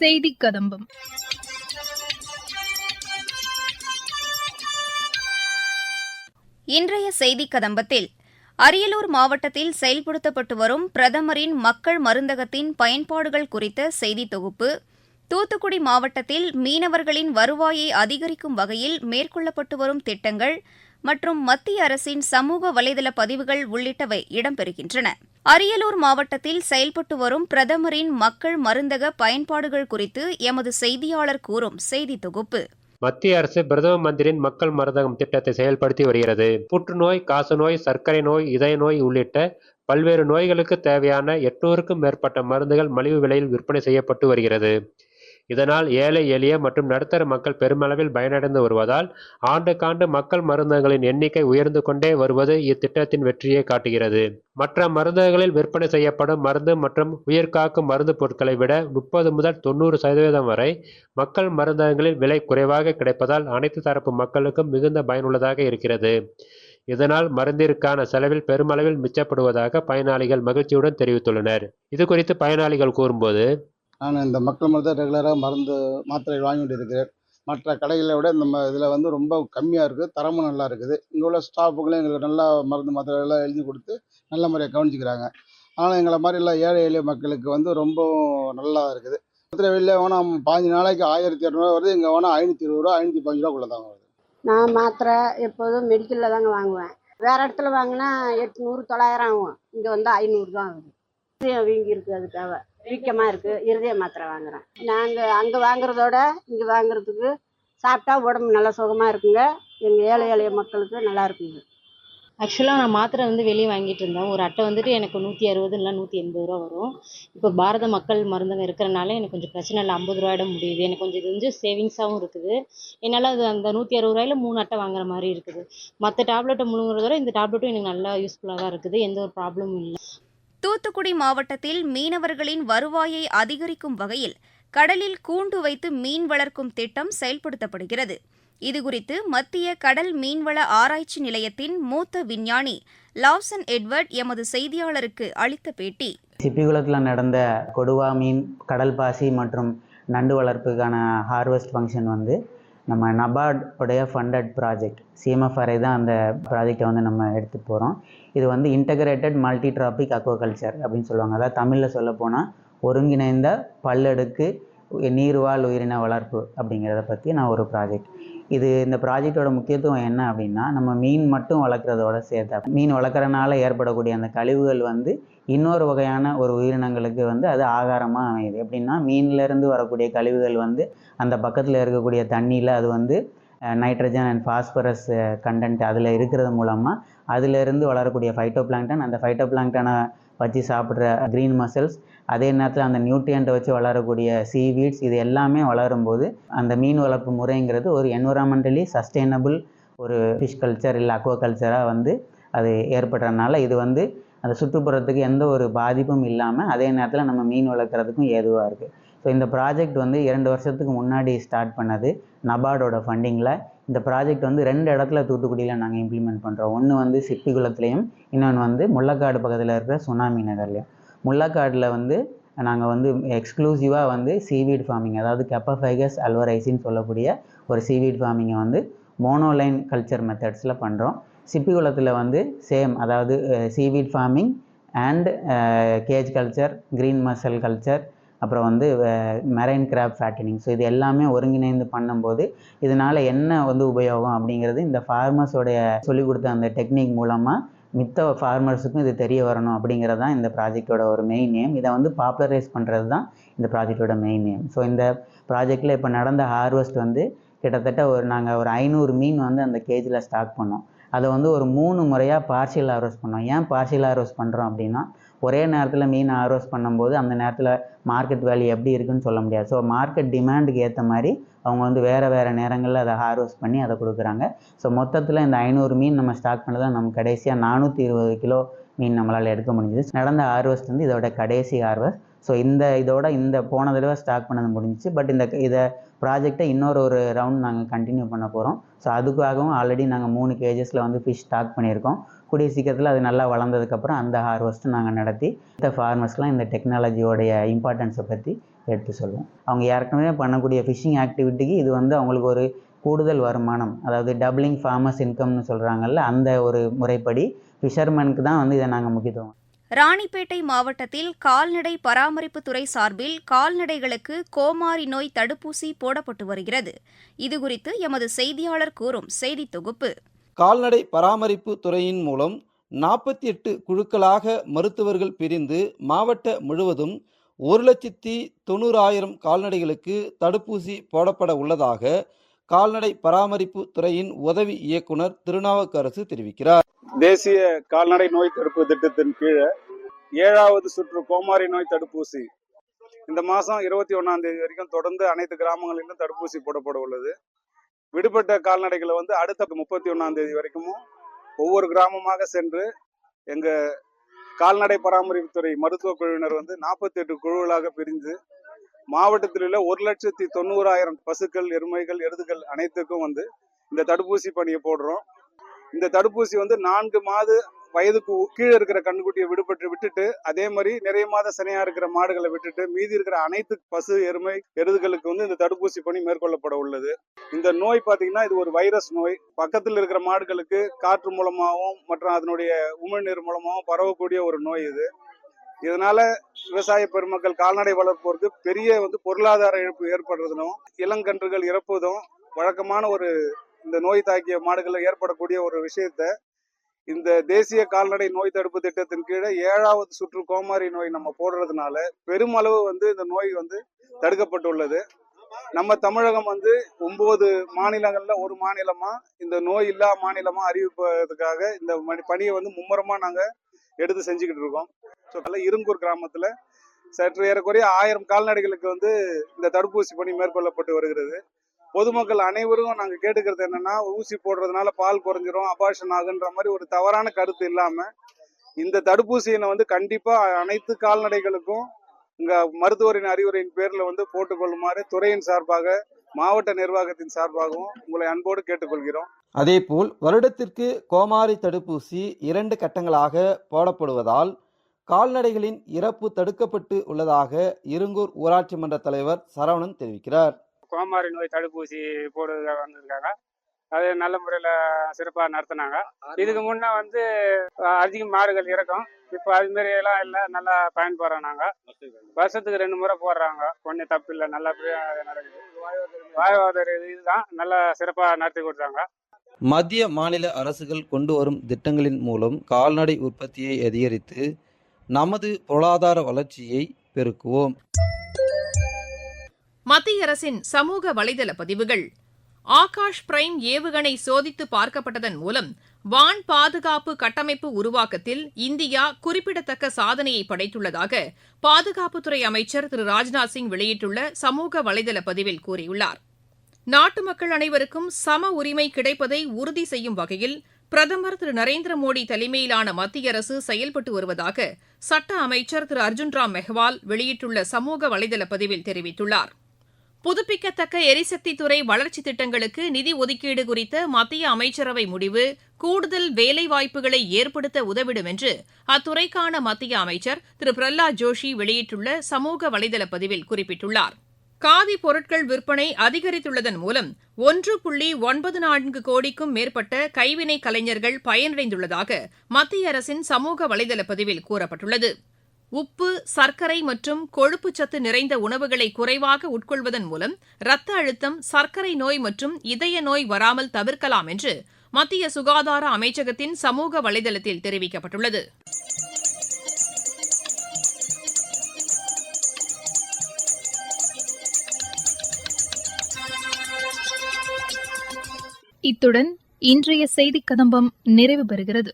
செய்தி கதம்பம். இன்றைய செய்திக் கதம்பத்தில் அரியலூர் மாவட்டத்தில் செயல்படுத்தப்பட்டு வரும் பிரதமரின் மக்கள் மருந்தகத்தின் பயன்பாடுகள் குறித்த செய்தி தொகுப்பு தூத்துக்குடி மாவட்டத்தில் மீனவர்களின் வருவாயை அதிகரிக்கும் வகையில் மேற்கொள்ளப்பட்டு வரும் திட்டங்கள் மற்றும் மத்திய அரசின் சமூக வலைதள பதிவுகள் உள்ளிட்டவை இடம்பெறுகின்றன. அரியலூர் மாவட்டத்தில் செயல்பட்டு வரும் பிரதமரின் மக்கள் மருந்தக பயன்பாடுகள் குறித்து எமது செய்தியாளர் கூறும் செய்தி தொகுப்பு. மத்திய அரசு பிரதம மந்திரின் மக்கள் மருந்தகம் திட்டத்தை செயல்படுத்தி வருகிறது. புற்றுநோய் காசநோய் சர்க்கரை நோய் இதய நோய் உள்ளிட்ட பல்வேறு நோய்களுக்கு தேவையான எட்நூறுக்கும் மேற்பட்ட மருந்துகள் மலிவு விலையில் விற்பனை செய்யப்பட்டு வருகிறது. இதனால் ஏழை எளிய மற்றும் நடுத்தர மக்கள் பெருமளவில் பயனடைந்து வருவதால் ஆண்டுக்காண்டு மக்கள் மருந்தகங்களின் எண்ணிக்கை உயர்ந்து கொண்டே வருவது இத்திட்டத்தின் வெற்றியை காட்டுகிறது. மற்ற மருந்தகங்களில் விற்பனை செய்யப்படும் மருந்து மற்றும் உயிர்காக்கும் மருந்து பொருட்களை விட முப்பது முதல் தொண்ணூறு சதவீதம் வரை மக்கள் மருந்தகங்களில் விலை குறைவாக கிடைப்பதால் அனைத்து தரப்பு மக்களுக்கும் மிகுந்த பயனுள்ளதாக இருக்கிறது. இதனால் மருந்திற்கான செலவில் பெருமளவில் மிச்சப்படுவதாக பயனாளிகள் மகிழ்ச்சியுடன் தெரிவித்துள்ளனர். இது குறித்து பயனாளிகள் கூறும்போது நான் இந்த மக்கள் மருந்தை ரெகுலராக மருந்து மாத்திரை கொண்டு இருக்கிறேன் மற்ற கடைகளை விட இந்த இதில் வந்து ரொம்ப கம்மியாக இருக்குது தரமும் நல்லா இருக்குது. இங்கே உள்ள ஸ்டாஃபுகளும் எங்களுக்கு நல்லா மருந்து மாத்திரைகள்லாம் எழுதி கொடுத்து நல்ல முறையாக கவனிச்சிக்கிறாங்க. அதனால் எங்களை மாதிரி எல்லாம் ஏழை எளிய மக்களுக்கு வந்து ரொம்ப நல்லா இருக்குது. மதுரை வெளியில் வேணால் பாஞ்சு நாளைக்கு ஆயிரத்தி இரநூறுவா வருது. இங்கே வேணால் ஐநூற்றி இருபது ரூபா ஐநூற்றி பதினஞ்சு ரூபாக்குள்ள தாங்க வருது. நான் மாத்திரை எப்போதும் மெடிக்கலில் தாங்க வாங்குவேன். வேறு இடத்துல வாங்கினா எட்நூறு தொள்ளாயிரம் ஆகும். இங்கே வந்து ஐநூறு தான் ஆகுது இருதயம் வீங்கி இருக்குது அதுக்காக. வீக்கமாக இருக்குது இருதய மாத்திரை வாங்குறேன். நாங்கள் அங்கே வாங்குறதோட இங்கே வாங்குறதுக்கு சாப்பிட்டா உடம்பு நல்லா சுகமாக இருக்குங்க. எங்கள் ஏழை ஏழைய மக்களுக்கு நல்லா இருக்குங்க. ஆக்சுவலாக நான் மாத்திரை வந்து வெளியே வாங்கிட்டு இருந்தேன். ஒரு அட்டை வந்துட்டு எனக்கு நூற்றி அறுபது இல்லை நூற்றி எண்பது ரூபா வரும். இப்போ பாரத மக்கள் மருந்தகம் இருக்கிறனால எனக்கு கொஞ்சம் பிரச்சனை இல்லை. ஐம்பது ரூபாயிட முடியுது. எனக்கு கொஞ்சம் இது வந்து சேவிங்ஸாகவும் இருக்குது. என்னால் அது அந்த நூற்றி அறுபது ரூபாயில மூணு அட்டை வாங்குற மாதிரி இருக்குது. மற்ற டேப்லெட்டை முழுங்குறதோட இந்த டேப்லெட்டும் எனக்கு நல்லா யூஸ்ஃபுல்லாக தான் இருக்குது. எந்த ஒரு ப்ராப்ளமும் இல்லை. தூத்துக்குடி மாவட்டத்தில் மீனவர்களின் வருவாயை அதிகரிக்கும் வகையில் கடலில் கூண்டு வைத்து மீன் வளர்க்கும் திட்டம் செயல்படுத்தப்படுகிறது. இதுகுறித்து மத்திய கடல் மீன்வள ஆராய்ச்சி நிலையத்தின் மூத்த விஞ்ஞானி லாவ்சன் எட்வர்ட் எமது செய்தியாளருக்கு அளித்த பேட்டி. சிப்பிகுளத்தில் நடந்த கொடுவா மீன் கடல் பாசி மற்றும் நண்டு வளர்ப்புக்கான ஹார்வெஸ்ட் ஃபங்க்ஷன் வந்து நம்ம நபார்ட் உடைய ஃபண்டட் ப்ராஜெக்ட் சிஎம்எஃப்ஆர்ஐ தான் அந்த ப்ராஜெக்டை வந்து நம்ம எடுத்துகிட்டு போகிறோம் இது வந்து இன்டகிரேட்டட் மல்டி டிராபிக் அக்வாகல்ச்சர் அப்படின்னு சொல்லுவாங்க. அதாவது தமிழில் சொல்ல போனால் ஒருங்கிணைந்த பல்லடுக்கு நீர்வாழ் உயிரின வளர்ப்பு அப்படிங்கிறத பற்றி நான் ஒரு ப்ராஜெக்ட் இது இந்த ப்ராஜெக்டோட முக்கியத்துவம் என்ன அப்படின்னா நம்ம மீன் மட்டும் வளர்க்குறதோட சேர்த்து மீன் வளர்க்குறனால ஏற்படக்கூடிய அந்த கழிவுகள் வந்து இன்னொரு வகையான ஒரு உயிரினங்களுக்கு வந்து அது ஆகாரமாக அமையுது. எப்படின்னா மீன்லேருந்து வரக்கூடிய கழிவுகள் வந்து அந்த பக்கத்தில் இருக்கக்கூடிய தண்ணியில் அது வந்து நைட்ரஜன் அண்ட் ஃபாஸ்பரஸ் கண்டென்ட் அதில் இருக்கிறது மூலமாக அதிலிருந்து வளரக்கூடிய ஃபைட்டோ பிளாங்டன் அந்த ஃபைட்டோ பிளாங்டனை வச்சு சாப்பிட்ற க்ரீன் மசில்ஸ் அதே நேரத்தில் அந்த நியூட்ரியண்ட்டை வச்சு வளரக்கூடிய சீவீட்ஸ் இது எல்லாமே வளரும்போது அந்த மீன் வளர்ப்பு முறைங்கிறது ஒரு என்விரான்மெண்டலி சஸ்டெயினபிள் ஒரு ஃபிஷ் கல்ச்சர் இல்லை அக்வா கல்ச்சராக வந்து அது ஏற்படுறதுனால இது வந்து அந்த சுற்றுப்புறத்துக்கு எந்த ஒரு பாதிப்பும் இல்லாமல் அதே நேரத்தில் நம்ம மீன் வளர்க்குறதுக்கும் ஏதுவாக இருக்குது ஸோ இந்த ப்ராஜெக்ட் வந்து இரண்டு வருஷத்துக்கு முன்னாடி ஸ்டார்ட் பண்ணது நபார்டோட ஃபண்டிங்கில் இந்த ப்ராஜெக்ட் வந்து ரெண்டு இடத்துல தூத்துக்குடியில் நாங்கள் இம்ப்ளிமெண்ட் பண்ணுறோம் ஒன்று வந்து சிப்பிகுளத்துலேயும் இன்னொன்று வந்து முள்ளக்காடு பக்கத்தில் இருக்கிற சுனாமி நகர்லையும். முள்ளக்காடில் வந்து நாங்கள் வந்து எக்ஸ்க்ளூசிவாக வந்து சீவீட் ஃபார்மிங் அதாவது கெப்பஃபைகஸ் அல்வரைசின்னு சொல்லக்கூடிய ஒரு சீவீட் ஃபார்மிங்கை வந்து மோனோலைன் கல்ச்சர் மெத்தட்ஸில் பண்ணுறோம் சிப்பிகுளத்தில் வந்து சேம் அதாவது seaweed farming and cage culture green mussel culture அப்புறம் வந்து மெரைன் கிராப் ஃபேட்டனிங் ஸோ இது எல்லாமே ஒருங்கிணைந்து பண்ணும்போது இதனால் என்ன வந்து உபயோகம் அப்படிங்கிறது இந்த ஃபார்மர்ஸோடைய சொல்லிக் கொடுத்த அந்த டெக்னிக் மூலமாக மித்த ஃபார்மர்ஸுக்கும் இது தெரிய வரணும் அப்படிங்கிறது தான் இந்த ப்ராஜெக்டோட ஒரு மெயின் நேம் இதை வந்து பாப்புலரைஸ் பண்ணுறது தான் இந்த ப்ராஜெக்டோட மெயின் நேம் ஸோ இந்த ப்ராஜெக்டில் இப்போ நடந்த ஹார்வெஸ்ட் வந்து கிட்டத்தட்ட ஒரு நாங்கள் ஒரு ஐநூறு மீன் வந்து அந்த கேஜில் ஸ்டாக் பண்ணோம். அதை வந்து ஒரு மூணு முறையாக பார்சியல் ஹார்வெஸ்ட் பண்ணோம். ஏன் பார்சியல் ஹார்வெஸ்ட் பண்ணுறோம் அப்படின்னா ஒரே நேரத்தில் மீன் ஹார்வெஸ்ட் பண்ணும்போது அந்த நேரத்தில் மார்க்கெட் வேல்யூ எப்படி இருக்குன்னு சொல்ல முடியாது. ஸோ மார்க்கெட் டிமாண்டுக்கு ஏற்ற மாதிரி அவங்க வந்து வேறு வேறு நேரங்களில் அதை ஹார்வெஸ்ட் பண்ணி அதை கொடுக்குறாங்க. ஸோ மொத்தத்தில் இந்த ஐநூறு மீன் நம்ம ஸ்டாக் பண்ணதில் நம்ம கடைசியாக நானூற்றி இருபது கிலோ மீன் நம்மளால் எடுக்க முடிஞ்சுது. நடந்த ஹார்வெஸ்ட் வந்து இதோட கடைசி ஹார்வெஸ்ட் ஸோ இந்த இதோட இந்த போன தடவை ஸ்டாக் பண்ணது முடிஞ்சிச்சு. பட் இந்த இதை ப்ராஜெக்டை இன்னொரு ஒரு ரவுண்ட் நாங்கள் கண்டினியூ பண்ண போகிறோம் ஸோ அதுக்காகவும் ஆல்ரெடி நாங்கள் மூணு கேஜஸில் வந்து ஃபிஷ் ஸ்டாக் பண்ணியிருக்கோம். கூடிய சீக்கிரத்தில் அது நல்லா வளர்ந்ததுக்கப்புறம் அந்த ஹார்வெஸ்ட்டு நாங்கள் நடத்தி இந்த ஃபார்மர்ஸ்லாம் இந்த டெக்னாலஜியோடைய இம்பார்ட்டன்ஸை பற்றி எடுத்து சொல்லுவோம். அவங்க ஏற்கனவே பண்ணக்கூடிய ஃபிஷிங் ஆக்டிவிட்டிக்கு இது வந்து அவங்களுக்கு ஒரு கூடுதல் வருமானம். அதாவது டபுளிங் ஃபார்மர்ஸ் இன்கம்னு சொல்கிறாங்கல்ல அந்த ஒரு முறைப்படி ஃபிஷர்மேனுக்கு தான் வந்து இதை நாங்கள் முக்கியத்துவம் ராணிப்பேட்டை மாவட்டத்தில் கால்நடை பராமரிப்புத்துறை சார்பில் கால்நடைகளுக்கு கோமாரி நோய் தடுப்பூசி போடப்பட்டு வருகிறது. இதுகுறித்து எமது செய்தியாளர் கூறும் செய்தித் தொகுப்பு. கால்நடை பராமரிப்பு துறையின் மூலம் நாற்பத்தி எட்டு குழுக்களாக மருத்துவர்கள் பிரிந்து மாவட்ட முழுவதும் ஒரு லட்சத்தி தொண்ணூறாயிரம் கால்நடைகளுக்கு தடுப்பூசி போடப்பட உள்ளதாக கால்நடை பராமரிப்பு துறையின் உதவி இயக்குனர் திருநாவுக்கரசு தெரிவிக்கிறார். தேசிய கால்நடை நோய் தடுப்பு திட்டத்தின் கீழே ஏழாவது சுற்று கோமாரி நோய் தடுப்பூசி. இந்த மாதம் இருபத்தி ஒன்றாம் தேதி வரைக்கும் தொடர்ந்து அனைத்து கிராமங்களிலும் தடுப்பூசி போடப்பட உள்ளது. விடுபட்ட கால்நடைகளை வந்து அடுத்த முப்பத்தி ஒன்றாம் தேதி வரைக்கும் ஒவ்வொரு கிராமமாக சென்று எங்க கால்நடை பராமரிப்புத்துறை மருத்துவ குழுவினர் வந்து நாற்பத்தி எட்டு குழுக்களாக பிரிந்து மாவட்டத்தில் உள்ள ஒரு லட்சத்தி தொண்ணூறாயிரம் பசுக்கள் எருமைகள் எருதுகள் அனைத்துக்கும் வந்து இந்த தடுப்பூசி பணியை போடுறோம். இந்த தடுப்பூசி வந்து நான்கு மாத வயதுக்கு கீழே இருக்கிற கண்ணுக்குட்டியை விடுபட்டு விட்டுட்டு அதே மாதிரி நிறைய மாத சனையா இருக்கிற மாடுகளை விட்டுட்டு மீதி இருக்கிற அனைத்து பசு எருமை எருதுகளுக்கு வந்து இந்த தடுப்பூசி பணி மேற்கொள்ளப்பட உள்ளது. இந்த நோய் பாத்தீங்கன்னா இது ஒரு வைரஸ் நோய். பக்கத்தில் இருக்கிற மாடுகளுக்கு காற்று மூலமாகவும் மற்றும் அதனுடைய உமிழ்நீர் மூலமாகவும் பரவக்கூடிய ஒரு நோய் இது. இதனால விவசாய பெருமக்கள் கால்நடை வளர்ப்போருக்கு பெரிய வந்து பொருளாதார இழப்பு ஏற்படுறதும் இளங்கன்றுகள் இறப்பதும் வழக்கமான ஒரு இந்த நோய் தாக்கிய மாடுகளில் ஏற்படக்கூடிய ஒரு விஷயத்த இந்த தேசிய கால்நடை நோய் தடுப்பு திட்டத்தின் கீழே ஏழாவது சுற்று கோமாரி நோய் நம்ம போடுறதுனால பெருமளவு வந்து இந்த நோய் வந்து தடுக்கப்பட்டுள்ளது. நம்ம தமிழகம் வந்து ஒன்பது மாநிலங்கள்ல ஒரு மாநிலமா இந்த நோய் இல்லா மாநிலமா அறிவிப்பதற்காக இந்த பணியை வந்து மும்முரமா நாங்க எடுத்து செஞ்சுக்கிட்டு இருக்கோம். ஸோ இருங்கூர் கிராமத்துல சற்று ஏறக்குறைய ஆயிரம் கால்நடைகளுக்கு வந்து இந்த தடுப்பூசி பணி மேற்கொள்ளப்பட்டு வருகிறது. பொதுமக்கள் அனைவரும் நாங்க கேட்டுக்கிறது என்னன்னா ஊசி போடுறதுனால பால் குறைஞ்சிரும் அபார்ஷன் ஆகுன்ற மாதிரி ஒரு தவறான கருத்து இல்லாம இந்த தடுப்பூசியினை வந்து கண்டிப்பா அனைத்து கால்நடைகளுக்கும் இங்க மருத்துவரின் அறிவுரையின் பேர்ல வந்து போட்டுக்கொள்ளுமாறு துறையின் சார்பாக மாவட்ட நிர்வாகத்தின் சார்பாகவும் உங்களை அன்போடு கேட்டுக்கொள்கிறோம். அதேபோல் வருடத்திற்கு கோமாரி தடுப்பூசி இரண்டு கட்டங்களாக போடப்படுவதால் கால்நடைகளின் இறப்பு தடுக்கப்பட்டு உள்ளதாக இருங்கூர் ஊராட்சி மன்ற தலைவர் சரவணன் தெரிவிக்கிறார். கோமாரி நோய் தடுப்பூசி போடுறதுக்காக வந்திருக்காங்க. அது நல்ல முறையில் சிறப்பாக நடத்துனாங்க. இதுக்கு முன்னே வந்து அதிக மாடுகள் இருக்கும் இப்போ அது எல்லாம் இல்லை நல்லா பயன்படுறோம் நாங்கள் வருஷத்துக்கு ரெண்டு முறை போடுறாங்க. ஒன்றும் தப்பு இல்லை நல்லபடியாக நடக்குது. வாழ்வாதார இதுதான். நல்லா சிறப்பாக நடத்தி கொடுத்தாங்க. மத்திய மாநில அரசுகள் கொண்டு வரும் திட்டங்களின் மூலம் கால்நடை உற்பத்தியை அதிகரித்து நமது பொருளாதார வளர்ச்சியை பெருக்குவோம். மத்திய அரசின் சமூக வலைதள பதிவுகள். ஆகாஷ் பிரைம் ஏவுகணை சோதித்து பார்க்கப்பட்டதன் மூலம் வான் பாதுகாப்பு கட்டமைப்பு உருவாக்கத்தில் இந்தியா குறிப்பிடத்தக்க சாதனையை படைத்துள்ளதாக பாதுகாப்புத்துறை அமைச்சர் திரு ராஜ்நாத் சிங் வெளியிட்டுள்ள சமூக வலைதள பதிவில் கூறியுள்ளார். நாட்டு மக்கள் அனைவருக்கும் சம உரிமை கிடைப்பதை உறுதி செய்யும் வகையில் பிரதமர் திரு நரேந்திர மோடி தலைமையிலான மத்திய அரசு செயல்பட்டு வருவதாக சட்ட அமைச்சர் திரு அர்ஜுன் ராம் மெஹ்வால் வெளியிட்டுள்ள சமூக வலைதள பதிவில் தெரிவித்துள்ளார். புதுப்பிக்கத்தக்க எரிசக்தித்துறை வளர்ச்சி திட்டங்களுக்கு நிதி ஒதுக்கீடு குறித்த மத்திய அமைச்சரவை முடிவு கூடுதல் வேலைவாய்ப்புகளை ஏற்படுத்த உதவிடும் என்று அத்துறைக்கான மத்திய அமைச்சர் திரு. பிரஹ்லாத் ஜோஷி வெளியிட்டுள்ள சமூக வலைதள பதிவில் குறிப்பிட்டுள்ளார். காதி பொருட்கள் விற்பனை அதிகரித்துள்ளதன் மூலம் ஒன்று புள்ளி ஒன்பது நான்கு கோடிக்கும் மேற்பட்ட கைவினை கலைஞர்கள் பயனடைந்துள்ளதாக மத்திய அரசின் சமூக வலைதள பதிவில் கூறப்பட்டுள்ளது. உப்பு சர்க்கரை மற்றும் கொழுப்புச்சத்து நிறைந்த உணவுகளை குறைவாக உட்கொள்வதன் மூலம் இரத்த அழுத்தம் சர்க்கரை நோய் மற்றும் இதய நோய் வராமல் தவிர்க்கலாம் என்று மத்திய சுகாதார அமைச்சகத்தின் சமூக வலைதளத்தில் தெரிவிக்கப்பட்டுள்ளது. இத்துடன் இன்றைய செய்திக் கதம்பம் நிறைவு பெறுகிறது.